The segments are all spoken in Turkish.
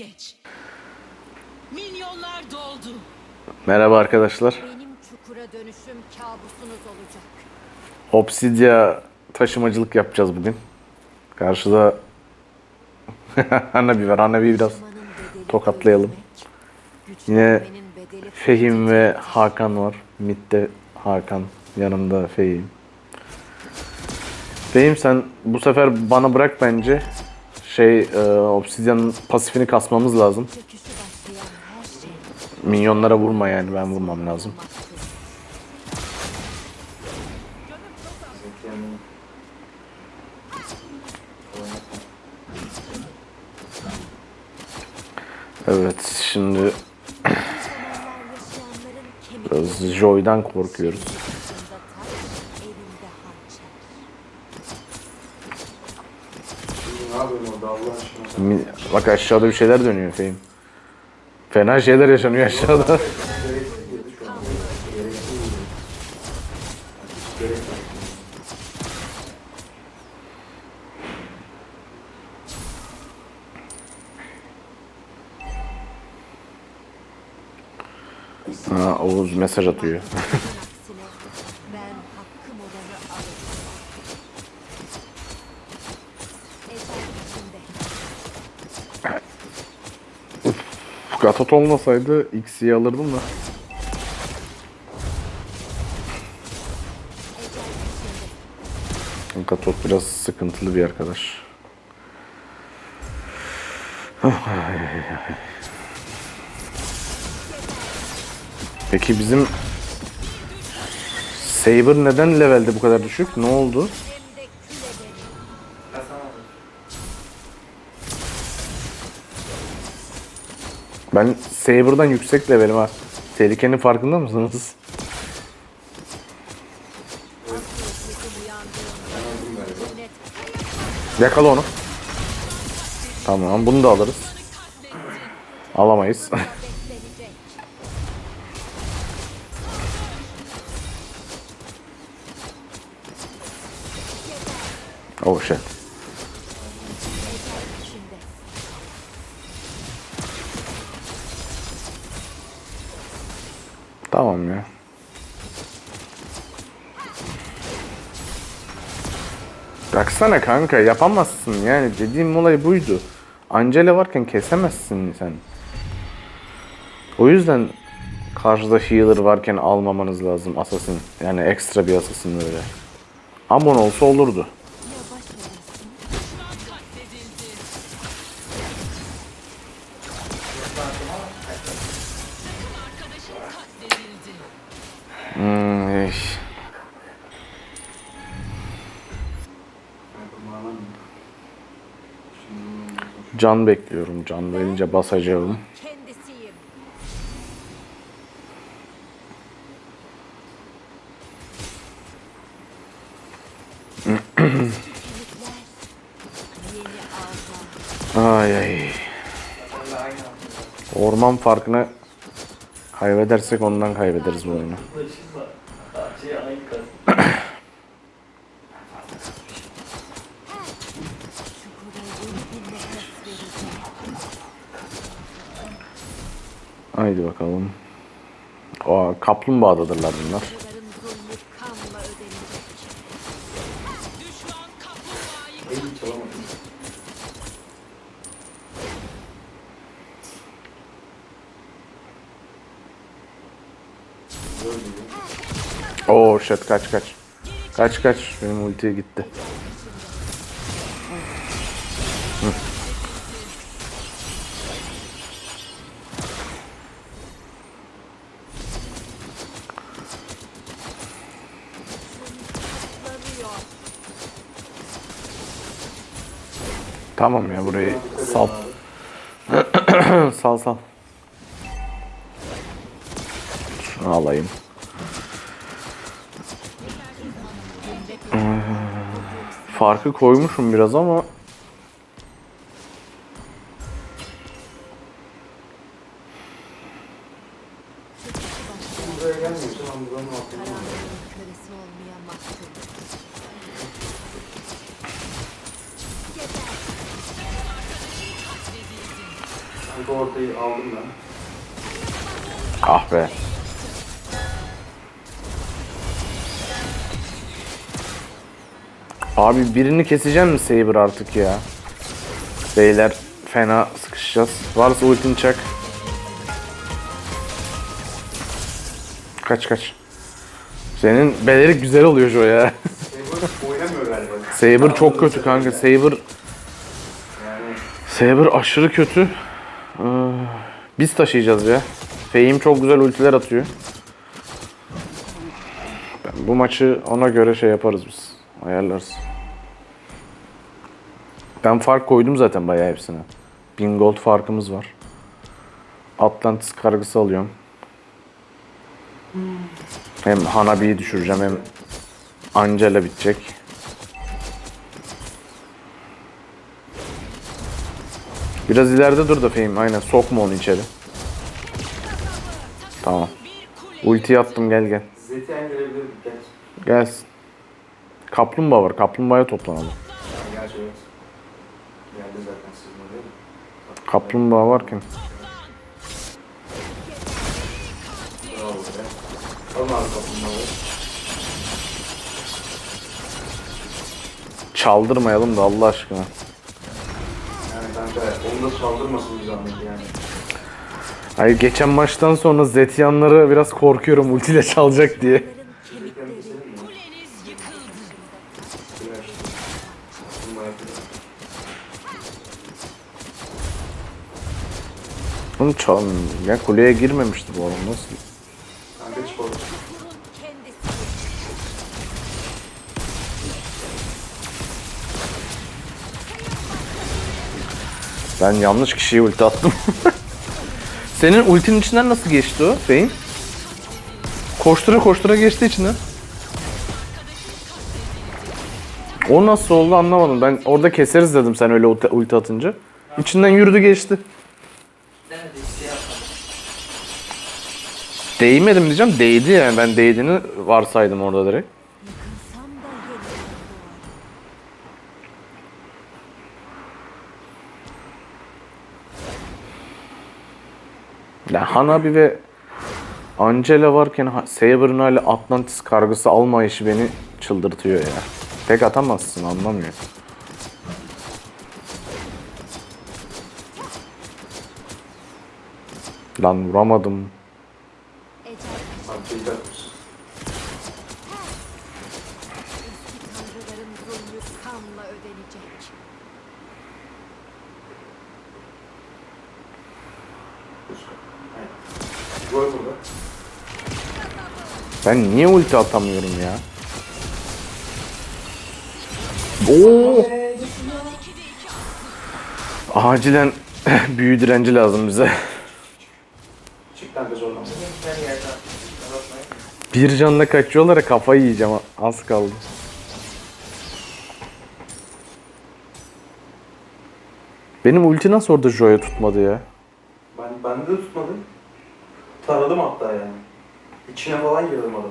geç. Minyonlar doldu. Merhaba arkadaşlar. Benim çukura dönüşüm kabusunuz olacak. Obsidya taşımacılık yapacağız bugün. Karşıda Annabi var. Annabi'yi biraz tokatlayalım. Yine Fehim ve Hakan var. Mid'de Hakan. Yanımda Fehim. Fehim sen bu sefer bana bırak bence. Şey, e, Obsidian'ın pasifini kasmamız lazım. Minyonlara vurma yani ben vurmam lazım. Evet şimdi biraz Joy'dan korkuyoruz. başında taş, elinde hançer. Ne yapıyorsun orada Allah aşkına sen? Mi- Bak aşağıda bir şeyler dönüyor Fehim. Fena şeyler yaşanıyor aşağıda. Ha, Oğuz mesaj atıyor. Gatot olmasaydı X'yi alırdım da. Gatot biraz sıkıntılı bir arkadaş. Peki bizim Saber neden levelde bu kadar düşük? Ne oldu? Ben Saber'dan yüksek levelim ha. Tehlikenin farkında mısınız? Yakala onu. Tamam bunu da alırız. Alamayız. oh shit. Ecel içinde. Tamam ya. Baksana kanka yapamazsın yani dediğim olay buydu. Angela varken kesemezsin sen. O yüzden karşıda healer varken almamanız lazım assassin. Yani ekstra bir assassin böyle. Amon olsa olurdu. Can bekliyorum. Can verince basacağım. Ay ay. Orman farkını kaybedersek ondan kaybederiz bu oyunu. Çukura yeni bir nefes vereceğim. Haydi bakalım. Aa, kaplumbağadadırlar bunlar. Çocukların zulmü kanla ödenecek. Düşman kaplumbağayı Eğil çalamadım. Böyle gibi. Oo shit kaç kaç. Kaç kaç. Benim ultiye gitti. Tamam ya burayı sal. sal sal. Şunu alayım. Ee, Farkı koymuşum biraz ama Birini keseceğim mi Saber artık ya? Beyler fena sıkışacağız. Varsa ultini çak. Kaç kaç. Senin belerik güzel oluyor şu ya. Saber çok kötü kanka. Saber Saber aşırı kötü. Ee, Biz taşıyacağız ya. Fehim çok güzel ultiler atıyor. Ben bu maçı ona göre şey yaparız biz. Ayarlarız. Ben fark koydum zaten bayağı hepsine. 1000 gold farkımız var. Atlantis kargısı alıyorum. Hem Hanabi'yi düşüreceğim hem Angela bitecek. Biraz ileride dur da Fehim. Aynen sokma onu içeri. Tamam. Ulti attım gel gel. Zetiyen gelebilir. Gel. Gelsin. Kaplumbağa var. Kaplumbağaya toplanalım. Yani gerçi evet. Geldi zaten sizin oraya da. Kaplumbağa varken. Çaldırmayalım da Allah aşkına. Yani kanka onu da saldırmasın bir zahmet yani. Hayır geçen maçtan sonra Zetyanları biraz korkuyorum ultiyle çalacak diye. Oğlum çal... Ya kuleye girmemişti bu adam nasıl? Ben yanlış kişiye ulti attım. Senin ultinin içinden nasıl geçti o beyin? Koştura koştura geçti içinden. O nasıl oldu anlamadım. Ben orada keseriz dedim sen öyle ulti atınca. İçinden yürüdü geçti. Değmedim diyeceğim. Değdi yani. Ben değdiğini varsaydım orada direkt. Yıkılsam da yeniden doğar. Ya Hanabi ve Angela varken Saber'ın hala Atlantis kargısı almayışı beni çıldırtıyor ya. Tek atamazsın anlamıyor. Lan vuramadım. Dakika. eski tanrıların kanla ödenecek. Ben niye ulti atamıyorum ya? Oo! Acilen büyü direnci lazım bize. Bir canla kaçıyorlar kafayı yiyeceğim az kaldı. Benim ulti nasıl orada Joy'a tutmadı ya? Ben, ben de tutmadım. Taradım hatta yani. İçine falan girdim adam.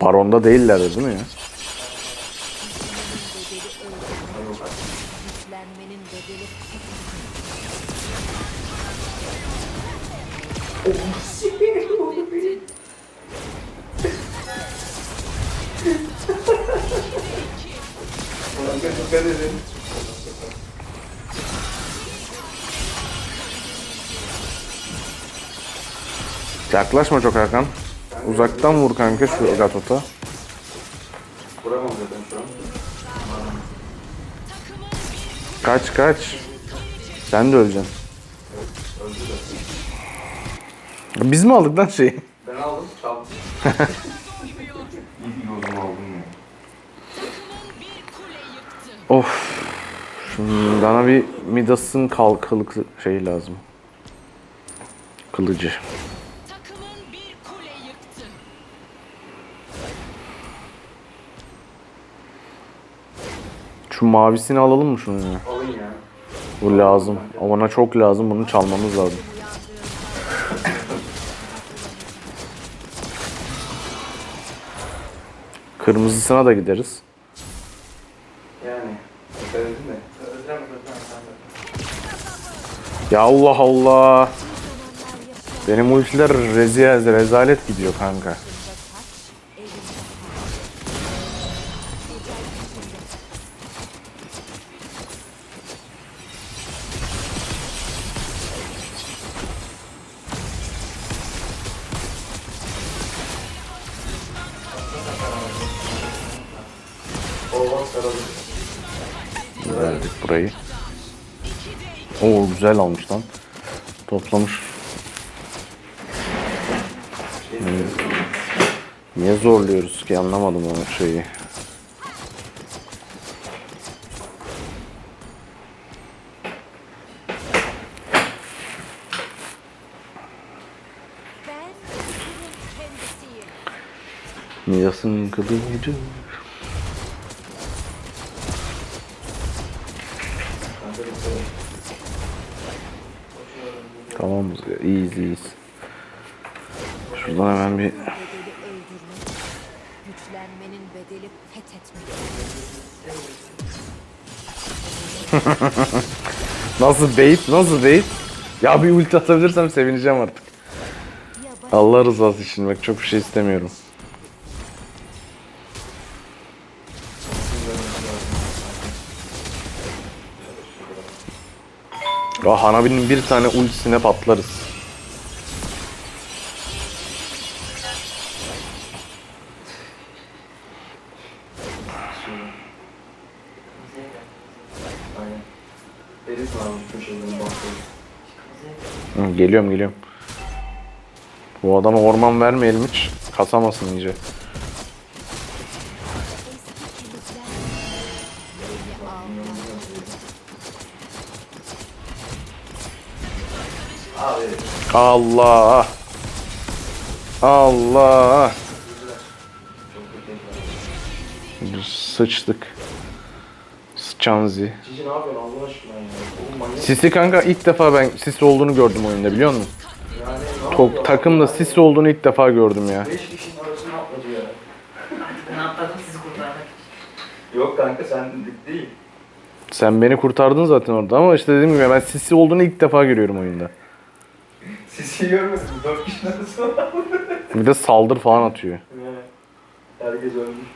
Baronda değiller değil mi ya? Kanka dikkat edin. Yaklaşma çok Hakan. Uzaktan vur kanka şu Gatot'a. Vuramam zaten şu an. Kaç kaç. Sen de öleceksin. Biz mi aldık lan şeyi? Ben aldım, çaldım. Bir kule yıktı. Of. Şimdi bana bir Midas'ın kalkalık şey lazım. Kılıcı. Takımın bir kule yıktı. Şu mavisini alalım mı şunu ya? Bu lazım. O bana çok lazım. Bunu çalmamız lazım. Kırmızısına da gideriz. Yani. Ya Allah Allah. Benim ultiler rezil rezalet gidiyor kanka. Karalı. Verdik burayı. Oo güzel almış lan. Toplamış. Niye, niye zorluyoruz ki anlamadım o şeyi. Niyasın kılıcı. Tamamız ya. İyiyiz iyiyiz. Şuradan hemen bir Bedeli öldürmek. Güçlenmenin bedeli fethetmek. Nasıl bait? Nasıl bait? Ya bir ulti atabilirsem sevineceğim artık. Allah rızası için bak çok bir şey istemiyorum. Ya Hanabi'nin bir tane ultisine patlarız. Geliyorum geliyorum. Bu adama orman vermeyelim hiç. Kasamasın iyice. Allah. Allah. Sıçtık. Sıçanzi. Cici ne yapıyorsun Allah aşkına ya? Oğlum manyak. Sisi kanka ilk defa ben Sisi olduğunu gördüm oyunda biliyor musun? Yani ne Tok, yapıyor? takımda Sisi olduğunu ilk defa gördüm ya. 5 kişinin arasına atladı ya. Ben atladım sizi kurtarmak için. Yok kanka sen değil. Sen beni kurtardın zaten orada ama işte dediğim gibi ben Sisi olduğunu ilk defa görüyorum oyunda. Sisi? 4 kişinin arasına atladı. Bir de saldır falan atıyor. Yani. Herkes ölmüş.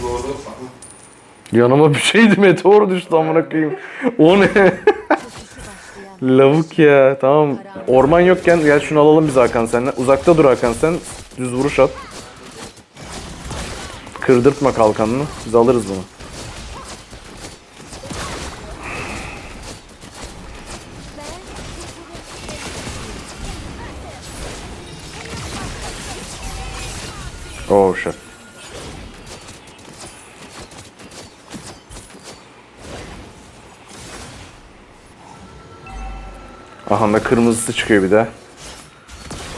Zorlu. Yanıma bir şeydi meteor düştü amına koyayım. O ne? Lavuk ya. Tamam. Orman yokken gel şunu alalım biz Hakan seninle. Uzakta dur Hakan sen. Düz vuruş at. Kırdırtma kalkanını. Biz alırız bunu. Oh shit. Aha da kırmızısı çıkıyor bir de.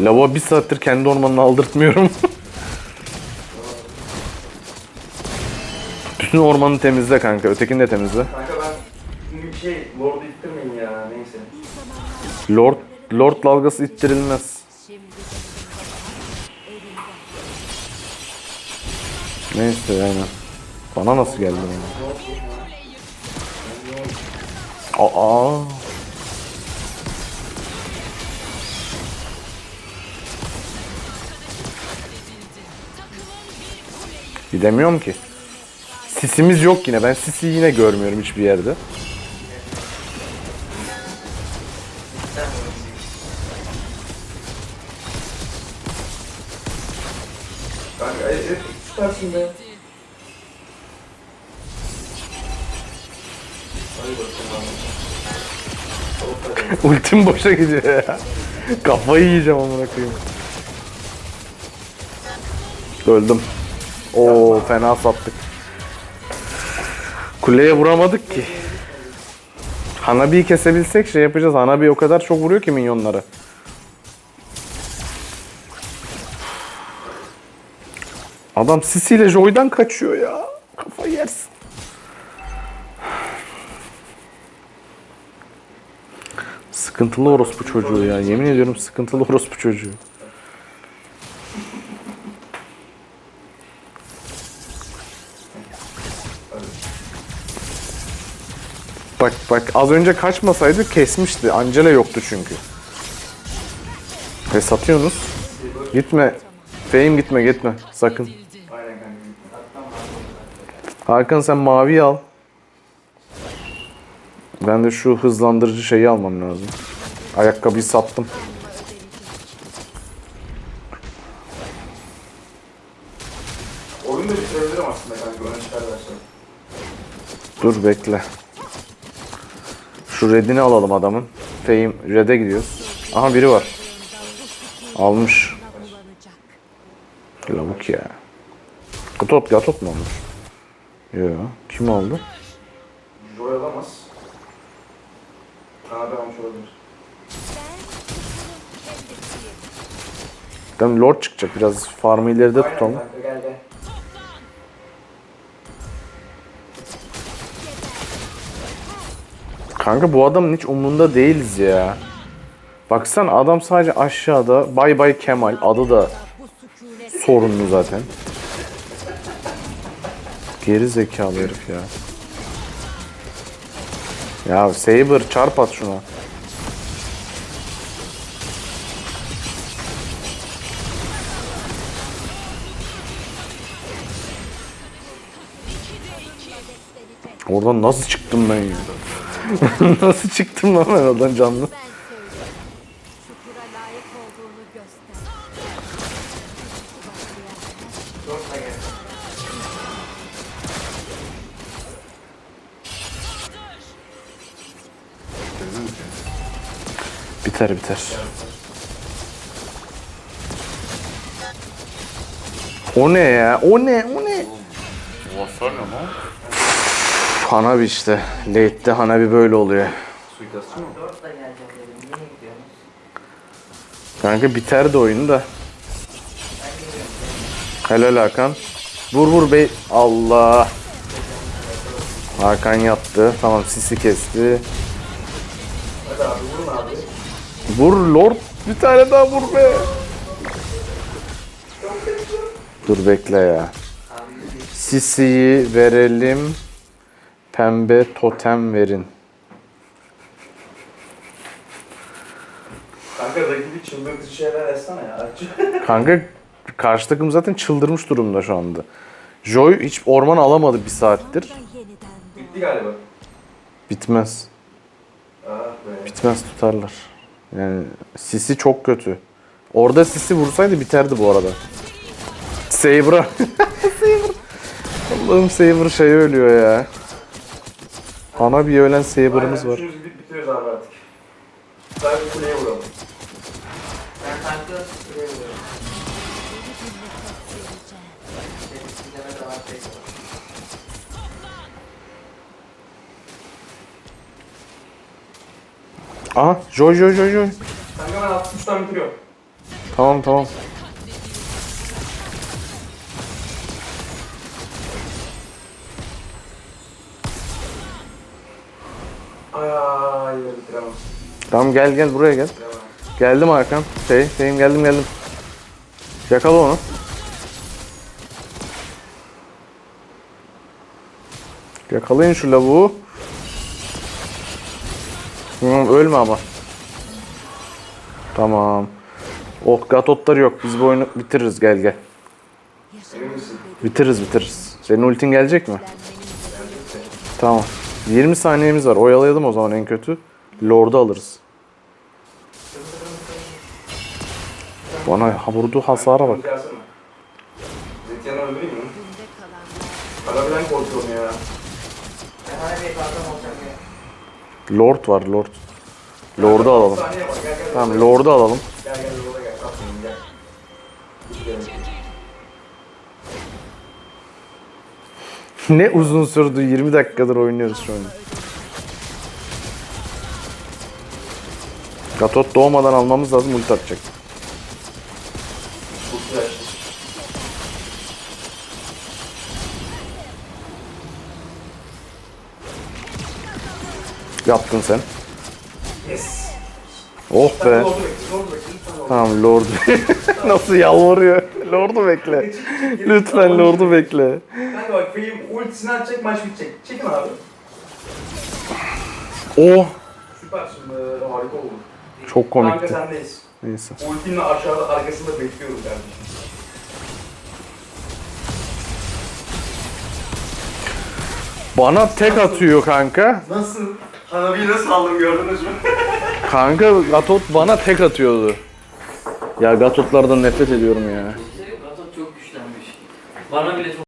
Lava bir saattir kendi ormanını aldırtmıyorum. Bütün ormanı temizle kanka. Ötekini de temizle. Kanka ben şey Lord'u ittirmeyin ya neyse. Lord Lord dalgası ittirilmez. Neyse yani. Bana nasıl geldi yani? Aa. Gidemiyorum ki. Sisimiz yok yine. Ben sisi yine görmüyorum hiçbir yerde. Süpersin be. Ultim boşa gidiyor ya. Kafayı yiyeceğim amına koyayım. Öldüm. Oo fena sattık. Kuleye vuramadık ki. Hanabi'yi kesebilsek şey yapacağız. Hanabi o kadar çok vuruyor ki minyonları. Adam Sisi ile Joy'dan kaçıyor ya. Kafayı yersin. Sıkıntılı orospu çocuğu ya. Yemin ediyorum sıkıntılı orospu çocuğu. Bak bak az önce kaçmasaydı kesmişti. Angela yoktu çünkü. Ve satıyorsunuz. Gitme. Fehim gitme gitme. Sakın. Hakan sen mavi al. Ben de şu hızlandırıcı şeyi almam lazım. Ayakkabıyı sattım. Oyunu da bitirebilirim aslında kanka. Dur bekle. Şu redini alalım adamın. Fehim red'e gidiyoruz. Aha biri var. Almış. Lavuk ya. Gatot, Gatot mu almış? Yo. Kim aldı? Joy alamaz. Abi almış olabilir. Tam Lord çıkacak. Biraz farmı ileride Aynen tutalım. kanka Kanka bu adamın hiç umrunda değiliz ya. Baksana adam sadece aşağıda. Bay Bay Kemal. Adı da sorunlu zaten. Geri zekalı herif ya. Ya Saber çarp at şuna. Oradan nasıl çıktım ben ya? nasıl çıktım lan ben oradan canlı? Biter biter. O ne ya? O ne? O ne? Hanabi işte. Late'de Hanabi böyle oluyor. Suikastçı mı? Kanka biter de oyun da. Helal Hakan. Vur vur bey. Allah. Hakan yattı. Tamam sisi kesti. Hadi abi vurun abi. Vur Lord. Bir tane daha vur be. Dur bekle ya. Sisi'yi verelim. Pembe totem verin. Kanka rakibi çıldırtıcı şeyler yazsana ya. Kanka karşı takım zaten çıldırmış durumda şu anda. Joy hiç orman alamadı bir saattir. Bitti galiba. Bitmez. Ah be. Bitmez tutarlar. Yani Sisi çok kötü. Orada Sisi vursaydı biterdi bu arada. Saber'a. Saber. Allah'ım Saber şey ölüyor ya. Ana bir ölen Saber'ımız Aynen, var. Üçümüz gidip bitiriyoruz abi artık. Sadece kuleye vuralım. Ben tankı şuraya vuruyorum. Aha Joy Joy Joy Joy. Kanka ben 63'ten bitiriyorum. Tamam tamam. Ay ay bitiremem. Tamam gel gel buraya gel. Geldim Hakan. Şey, şeyim geldim geldim. Yakala onu. Yakalayın şu lavuğu. Hı, ölme ama. Tamam. Oh gatotları yok. Biz bu oyunu bitiririz gel gel. Bitiririz bitiririz. Senin ultin gelecek mi? Tamam. 20 saniyemiz var. Oyalayalım o zaman en kötü. Lord'u alırız. Bana vurduğu hasara bak. Lord var Lord. Lord'u alalım. Tamam Lord'u alalım. Gel gel yola gel. ne uzun sürdü. 20 dakikadır oynuyoruz şu an. Gatot doğmadan almamız lazım. Ulti atacak. Yaptın sen. Yes. Oh be. Lord'u bekle. Lord'u bekle. Tamam Lord. Nasıl yalvarıyor. Lord'u bekle. Lütfen Lord'u bekle. Kanka bak film ultisini açacak maç bitecek. Çekin abi. Oh. Süpersin. Ee, harika oldu. Çok Kanka komikti. sendeyiz. Neyse. Ultimle aşağıda arkasında bekliyorum kardeşim. Bana tek atıyor kanka. Nasıl? Hanabi'yi nasıl aldım gördünüz mü? Kanka Gatot bana tek atıyordu. Ya Gatotlardan nefret ediyorum ya. Gatot çok güçlenmiş. Bana bile çok